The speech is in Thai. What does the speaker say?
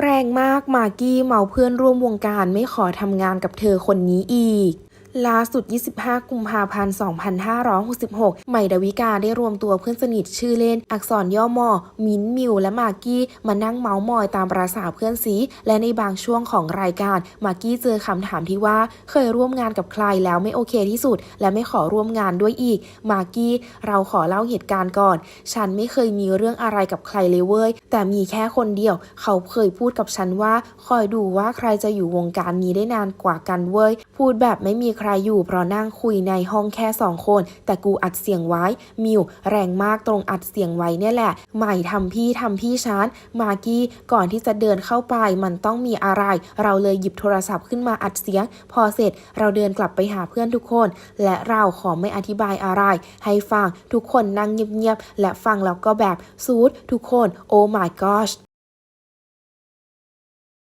แรงมากมากกี้เมาเพื่อนร่วมวงการไม่ขอทำงานกับเธอคนนี้อีก ล่าสุด 25 กุมภาพันธ์ 2566 ใหม่ดาวิกาได้รวมตัวเพื่อนสนิทชื่อเล่น อักษรย่อมอ มิ้นมิว และมากกี้มานั่งเมาส์มอยตามประษาเพื่อนซีและในบางช่วงของรายการ มากกี้เจอคำถามที่ว่า เคยร่วมงานกับใครแล้วไม่โอเคที่สุด และไม่ขอร่วมงานด้วยอีก มากกี้ เราขอเล่าเหตุการณ์ก่อน ฉันไม่เคยมีเรื่องอะไรกับใครเลยเว้ย แต่มีแค่คนเดียว เขาเคยพูดกับฉันว่า คอยดูว่าใครจะอยู่วงการนี้ได้นานกว่ากันเว้ย พูดแบบไม่มีรอยู่เพราะนั่งคุยในห้องแค่สองคน แต่กูอัดเสียงไว้ มิวแรงมากตรงอัดเสียงไว้เนี่ยแหละ ใหม่ทำพี่ทำพี่ชานมากกี้ก่อนที่จะเดินเข้าไปมันต้องมีอะไร เราเลยหยิบโทรศัพท์ขึ้นมาอัดเสียง พอเสร็จเราเดินกลับไปหาเพื่อนทุกคน และเราขอไม่อธิบายอะไร ให้ฟังทุกคนนั่งเงียบๆและฟังแล้วก็แบบซูดทุกคนโอ้ my gosh